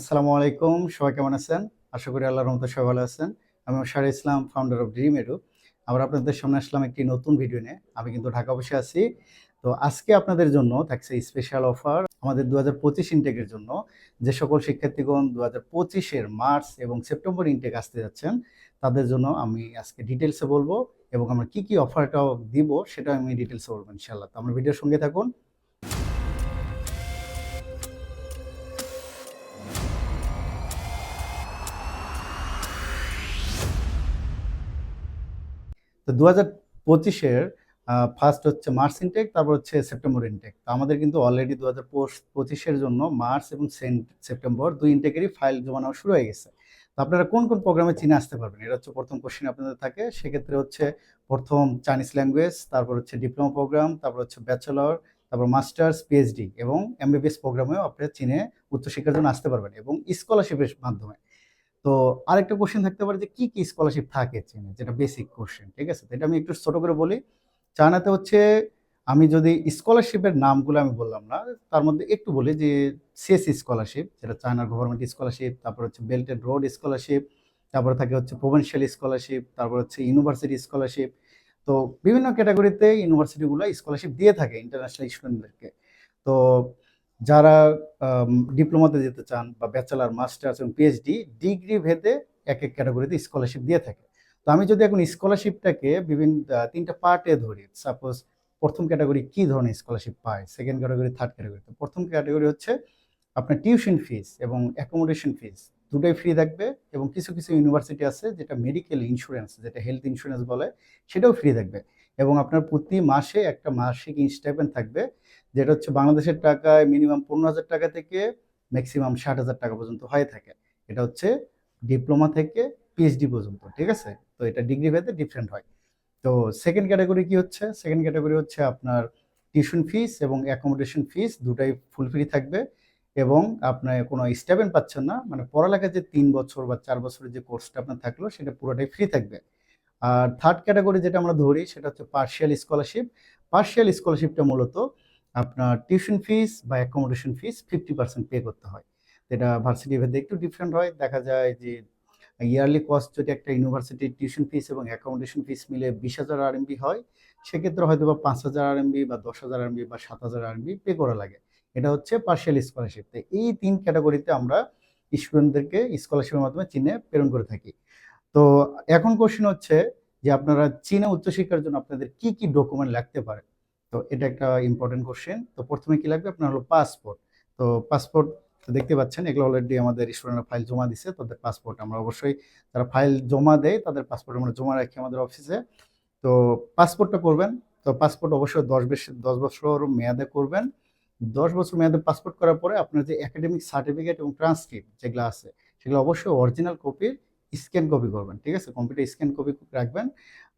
আসসালামু আলাইকুম। সবাই কেমন আছেন? আশা করি আল্লাহর রহমতে সবাই ভালো আছেন। আমি Shah Islam founder of dream edu আবার আপনাদের সামনে আসলাম একটি নতুন ভিডিও নিয়ে। আমি কিন্তু ঢাকা বসে আছি। তো আজকে আপনাদের জন্য থাকছে স্পেশাল অফার আমাদের দু হাজার পঁচিশ ইনটেকের জন্য। যে সকল শিক্ষার্থীগণ দু হাজার পঁচিশের মার্চ এবং সেপ্টেম্বর ইনটেক আসতে যাচ্ছেন, তাদের জন্য আমি আজকে ডিটেলসে বলব এবং আমরা কি কি অফারটাও দিব সেটা আমি ডিটেলসে বলব ইনশাল্লাহ তো আমার ভিডিওর সঙ্গে থাকুন। তো দু হাজার পঁচিশের ফার্স্ট হচ্ছে মার্চ ইনটেক তারপর হচ্ছে সেপ্টেম্বর ইনটেক তো আমাদের কিন্তু অলরেডি দু হাজার পঁচিশের জন্য মার্চ এবং সেপ্টেম্বর দুই ইনটেকেরই ফাইল জমা নেওয়া শুরু হয়ে গেছে। তো আপনারা কোন কোন প্রোগ্রামে চিনে আসতে পারবেন? এটা হচ্ছে প্রথম কোশ্চেন আপনাদের থাকে। সেক্ষেত্রে হচ্ছে প্রথম চাইনিজ ল্যাঙ্গুয়েজ তারপর হচ্ছে ডিপ্লোমা প্রোগ্রাম তারপর হচ্ছে ব্যাচেলর তারপর মাস্টার্স পিএইচডি এবং এমবিবিএস প্রোগ্রামেও আপনারা চীনে উচ্চশিক্ষার জন্য আসতে পারবেন এবং স্কলারশিপের মাধ্যমে। তো আরেকটা কোশ্চেন থাকতে পারে যে কি কি স্কলারশিপ থাকে চীনে, যেটা বেসিক কোশ্চেন ঠিক আছে? তো এটা আমি একটু ছোট করে বলি। চায়নাতে হচ্ছে, আমি যদি স্কলারশিপের নামগুলো আমি বললাম না, তার মধ্যে একটু বলি যে সিএসসি স্কলারশিপ যেটা চায়নার গভর্নমেন্ট স্কলারশিপ তারপর হচ্ছে বেল্ট রোড স্কলারশিপ তারপরে থাকে হচ্ছে প্রভিনশিয়াল স্কলারশিপ তারপর হচ্ছে ইউনিভার্সিটি স্কলারশিপ তো বিভিন্ন ক্যাটাগরিতে ইউনিভার্সিটিগুলো স্কলারশিপ দিয়ে থাকে ইন্টারন্যাশনাল স্টুডেন্টদেরকে তো যারা ডিপ্লোমাতে যেতে চান বা ব্যাচেলার, মাস্টার্স এবং পিএইচডি ডিগ্রি ভেদে এক এক ক্যাটাগরিতে স্কলারশিপ দিয়ে থাকে। তো আমি যদি এখন স্কলারশিপটাকে বিভিন্ন তিনটা পার্টে ধরি সাপোজ প্রথম ক্যাটাগরি কি ধরনের স্কলারশিপ পায় সেকেন্ড ক্যাটাগরি থার্ড ক্যাটাগরি তো প্রথম ক্যাটাগরি হচ্ছে আপনার টিউশন ফিস এবং অ্যাকোমোডেশন ফিস দুটোই ফ্রি থাকবে এবং কিছু কিছু ইউনিভার্সিটি আছে যেটা মেডিকেল ইন্স্যুরেন্স যেটা হেলথ ইন্স্যুরেন্স বলে, সেটাও ফ্রি থাকবে। এবং আপনার প্রতি মাসে একটা মাসিক ইনস্টাইপেন্ট থাকবে, যেটা হচ্ছে বাংলাদেশের টাকায় মিনিমাম পনেরো হাজার টাকা থেকে ম্যাক্সিমাম ষাট হাজার টাকা পর্যন্ত হয়ে থাকে। এটা হচ্ছে ডিপ্লোমা থেকে পিএইচডি পর্যন্ত, ঠিক আছে? তো এটা ডিগ্রি ভেদে ডিফারেন্ট হয়। তো সেকেন্ড ক্যাটাগরি কি হচ্ছে? সেকেন্ড ক্যাটাগরি হচ্ছে আপনার টিউশন ফিস এবং অ্যাকোমোডেশন ফিস দুটাই ফুল ফ্রি থাকবে এবং আপনার কোনো স্টাইপেন্ড পাচ্ছেন না। মানে পড়ালেখার যে তিন বছর বা চার বছরের যে কোর্সটা আপনার থাকল, সেটা পুরোটাই ফ্রি থাকবে। আর থার্ড ক্যাটাগরি যেটা আমরা ধরি সেটা হচ্ছে পার্শিয়াল স্কলারশিপ পার্শিয়াল স্কলারশিপটা মূলত আপনার টিউশন ফিস বা accommodation fees fifty percent pay করতে হয়। এটা ভার্সিটি ভেদে একটু ডিফারেন্ট হয়। দেখা যায় যে ইয়ারলি কস্ট যদি একটা ইউনিভার্সিটির টিউশন ফিস এবং অ্যাকোমোডেশন ফিস মিলে বিশ হাজার আরএমবি হয়, সেক্ষেত্রে হয়তো বা পাঁচ হাজার আরএমবি বা দশ হাজার আরএমবি বা সাত হাজার আরএমবি পে করা লাগে। এটা হচ্ছে পার্শিয়াল স্কলারশিপ তো এই তিন ক্যাটাগরিতে আমরা স্টুডেন্টদেরকে স্কলারশিপের মাধ্যমে চীনে প্রেরণ করে থাকি। তো এখন কোশ্চেন হচ্ছে যে আপনারা চীনে উচ্চশিক্ষার জন্য আপনাদের কি কি ডকুমেন্ট লাগতে পারে? তো এটা একটা ইম্পর্টেন্ট কোশ্চেন তো প্রথমে কি লাগবে? আপনার হলো পাসপোর্ট তো পাসপোর্ট দেখতে পাচ্ছেন, এগুলো অলরেডি আমাদের স্টুডেন্টরা ফাইল জমা দিছে, তাদের পাসপোর্ট আমরা অবশ্যই তারা ফাইল জমা দেয়, তাদের পাসপোর্ট আমরা জমা রাখি আমাদের অফিসে তো পাসপোর্টটা করবেন, তো পাসপোর্ট অবশ্যই দশ বেশি, দশ বছর মেয়াদে করবেন। দশ বছর মেয়াদে পাসপোর্ট করার পরে আপনার যে একাডেমিক সার্টিফিকেট এবং ট্রান্সক্রিপ্ট যেগুলো আছে, সেগুলো অবশ্যই অরিজিনাল কপির স্ক্যান কপি করবেন, ঠিক আছে? কম্পিউটার স্ক্যান কপি রাখবেন।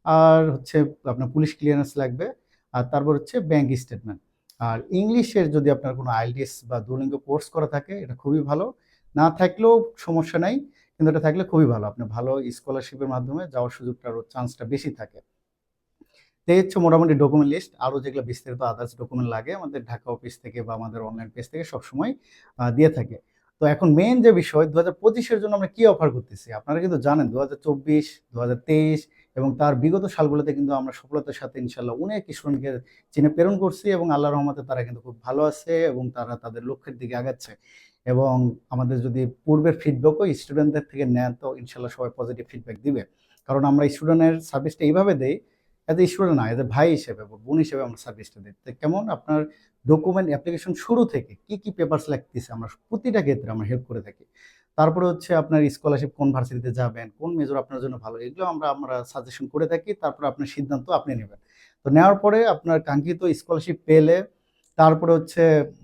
আর হচ্ছে আপনার পুলিশ ক্লিয়ারেন্স লাগবে। আর তারপর হচ্ছে ব্যাংক স্টেটমেন্ট। আর ইংলিশের যদি আপনার কোনো আইএলটিএস বা দুলিঙ্গ কোর্স করা থাকে, এটা খুবই ভালো। না থাকলেও সমস্যা নাই, কিন্তু এটা থাকলে খুবই ভালো। আপনি ভালো স্কলারশিপের মাধ্যমে যাওয়ার সুযোগটা চান্সটা বেশি থাকে। এই হচ্ছে মোটামুটি ডকুমেন্ট লিস্ট আরও যেগুলো বিস্তারিত আদার্স ডকুমেন্ট লাগে আমাদের ঢাকা অফিস থেকে বা আমাদের অনলাইন পেজ থেকে সবসময় দিয়ে থাকে। তো এখন মেন যে বিষয় দু হাজার পঁচিশের জন্য আমরা কি অফার করতেছি? আপনারা কিন্তু জানেন দু হাজার চব্বিশ দু হাজার তেইশ এবং তার বিগত সালগুলোতে কিন্তু আমরা সফলতার সাথে ইনশাল্লাহ অনেক স্টুডেন্টকে চীনে প্রেরণ করছি এবং আল্লাহ রহমতে তারা কিন্তু খুব ভালো আছে এবং তারা তাদের লক্ষ্যের দিকে আগাচ্ছে। এবং আমাদের যদি পূর্বের ফিডব্যাকও স্টুডেন্টদের থেকে নেন, তো ইনশাল্লাহ সবাই পজিটিভ ফিডব্যাক দিবে। কারণ আমরা স্টুডেন্টের সার্ভিসটা এইভাবে দেই এজ এ স্টুডেন্ট না এজ এ ভাই হিসেবে বোন হিসেবে আমরা সার্ভিসটা দিই। তো কেমন? আপনার ডকুমেন্ট অ্যাপ্লিকেশন শুরু থেকে কি কি পেপারস লাগতেছে আমরা প্রতিটা ক্ষেত্রে আমরা হেল্প করে থাকি। তারপরে হচ্ছে আপনার স্কলারশিপ কোন ভার্সিটিতে যাবেন, কোন মেজর আপনার জন্য ভালো, এগুলো আমরা আমরা সাজেশন করে থাকি, তারপরে আপনার সিদ্ধান্ত আপনি নেবেন। তো নেওয়ার পরে আপনার কাঙ্ক্ষিত স্কলারশিপ পেলে, তারপরে হচ্ছে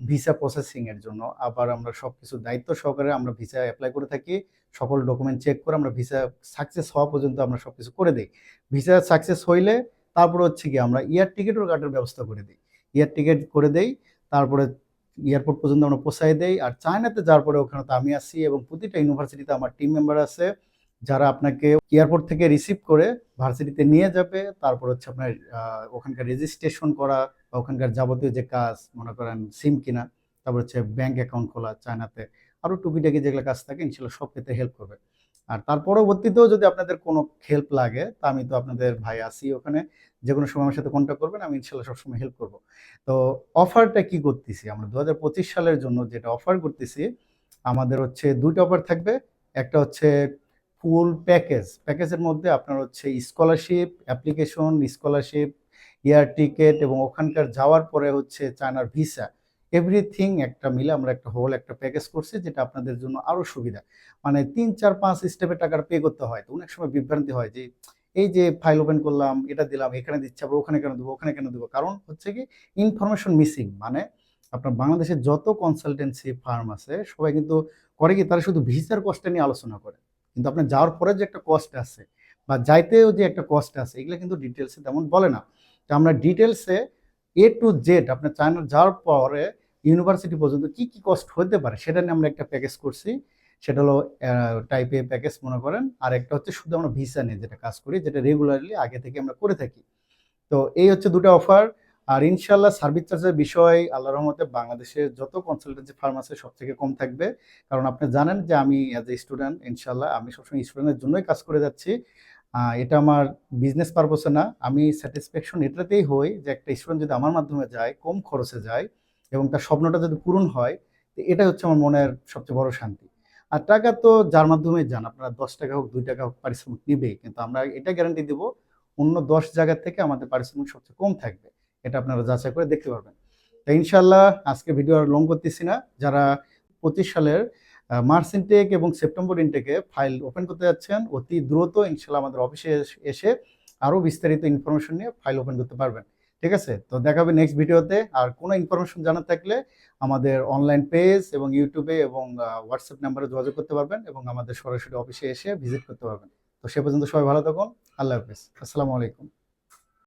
ভিসা প্রসেসিং এর জন্য আবার আমরা সব কিছু দায়িত্ব সহকারে আমরা ভিসা অ্যাপ্লাই করে থাকি, সকল ডকুমেন্ট চেক করে আমরা ভিসা সাকসেস হওয়া পর্যন্ত আমরা সব কিছু করে দিই। ভিসা সাকসেস হইলে, তারপরে হচ্ছে কি আমরা ইয়ার টিকিটও কাটার ব্যবস্থা করে দিই। ইয়ার টিকিট করে দেই, তারপরে এয়ারপোর্ট পর্যন্ত আমরা পৌঁছাই দেই। আর চায়নাতে যাওয়ার পরে ওখানে তো আমি আসি এবং প্রতিটা ইউনিভার্সিটিতে আমার টিম মেম্বার আছে, যারা আপনাকে এয়ারপোর্ট থেকে রিসিভ করে ভার্সিটিতে নিয়ে যাবে। তারপর হচ্ছে আপনার ওখানকার রেজিস্ট্রেশন করা বা ওখানকার যাবতীয় যে কাজ, মনে করেন সিম কিনা, তারপর হচ্ছে ব্যাংক অ্যাকাউন্ট খোলা চায়নাতে আরও টুকিটাকি যেগুলো কাজ থাকে, ইনশাল্লাহ সব ক্ষেত্রে হেল্প করবে। আর তার পরবর্তীতেও যদি আপনাদের কোনো হেল্প লাগে, তা আমি তো আপনাদের ভাই আছি ওখানে, যে কোনো সময় আমার সাথে কন্ট্যাক্ট করবেন, আমি ইনশাল্লাহ সবসময় হেল্প করব। তো অফারটা কি করতেছি? আমরা দু হাজার পঁচিশ সালের জন্য যেটা অফার করতেছি, আমাদের হচ্ছে দুইটা অফার থাকবে। একটা হচ্ছে ফুল প্যাকেজ প্যাকেজের মধ্যে আপনার হচ্ছে scholarship application scholarship air ticket এবং ওখানকার যাওয়ার পরে হচ্ছে চায়নার ভিসা এভরিথিং একটা মিলে আমরা একটা হোল, একটা প্যাকেজ করছি যেটা আপনাদের জন্য আরও সুবিধা। মানে তিন, চার, পাঁচ স্টেপে টাকাটা পে করতে হয়। তো অনেক সময় বিভ্রান্তি হয় যে, এই যে ফাইল ওপেন করলাম, এটা দিলাম, এখানে দিচ্ছি, আবার ওখানে কেন দেবো, ওখানে কেন দেবো? কারণ হচ্ছে কি ইনফরমেশন মিসিং মানে আপনার বাংলাদেশের যত কনসালটেন্সি ফার্ম আছে, সবাই কিন্তু করে কি, তারা শুধু ভিসার কস্টটা নিয়ে আলোচনা করে। কিন্তু আপনার যাওয়ার পরে যে একটা কস্ট আছে বা যাইতেও যে একটা কস্ট আছে, এগুলো কিন্তু ডিটেলসে তেমন বলে না। তো আমরা ডিটেলসে এ টু জেড আপনার চায়না যাওয়ার পরে ইউনিভার্সিটি পর্যন্ত কি কি কস্ট হতে পারে সেটা নিয়ে আমরা একটা প্যাকেজ করছি। সেটা হলো টাইপ এ প্যাকেজ মনে করেন। আর একটা হচ্ছে শুধু আমরা ভিসা নিয়ে যেটা কাজ করি, যেটা রেগুলারলি আগে থেকে আমরা করে থাকি। তো এই হচ্ছে দুটো অফার আর ইনশাল্লাহ সার্ভিস চার্জের বিষয় আল্লাহ রহমতে বাংলাদেশের যত কনসালটেন্সি ফার্ম আছে সব থেকে কম থাকবে। কারণ আপনি জানেন যে আমি অ্যাজ এ স্টুডেন্ট ইনশাল্লাহ আমি সবসময় স্টুডেন্টের জন্যই কাজ করে যাচ্ছি। এটা আমার বিজনেস পারপসে না। আমি স্যাটিসফ্যাকশন এটাতেই হই যে একটা স্টুডেন্ট যদি আমার মাধ্যমে যায়, কম খরচে যায় এবং তার স্বপ্নটা যদি পূরণ হয়, তো এটা হচ্ছে আমার মনের সবচেয়ে বড় শান্তি। আর টাকা তো যার মাধ্যমে যান, আপনারা দশ টাকা হোক, দুই টাকা হোক পারিশ্রমিক নিবেই, কিন্তু আমরা এটা গ্যারান্টি দিব, অন্য দশ জায়গা থেকে আমাদের পারিশ্রমিক সবচেয়ে কম থাকবে। এটা আপনারা যাচাই করে দেখতে পারবেন। তো ইনশাল্লাহ আজকে ভিডিও আর লং করতেছি না। যারা পঁচিশ সালের মার্চ ইনটেক এবং সেপ্টেম্বর ইনটেকে ফাইল ওপেন করতে যাচ্ছেন, অতি দ্রুত ইনশাল্লাহ আমাদের অফিসে এসে আরও বিস্তারিত ইনফরমেশন নিয়ে ফাইল ওপেন করতে পারবেন। ঠিক আছে? তো দেখাবে নেক্সট ভিডিওতে আর কোনো ইনফরমেশন জানার থাকলে আমাদের অনলাইন পেজ এবং ইউটিউবে এবং হোয়াটসঅ্যাপ নাম্বারে যোগাযোগ করতে পারবেন এবং আমাদের সরাসরি অফিসে এসে ভিজিট করতে পারবেন। তো সে পর্যন্ত সবাই ভালো থাকুন। আল্লাহ হাফিজ। আসসালামু আলাইকুম।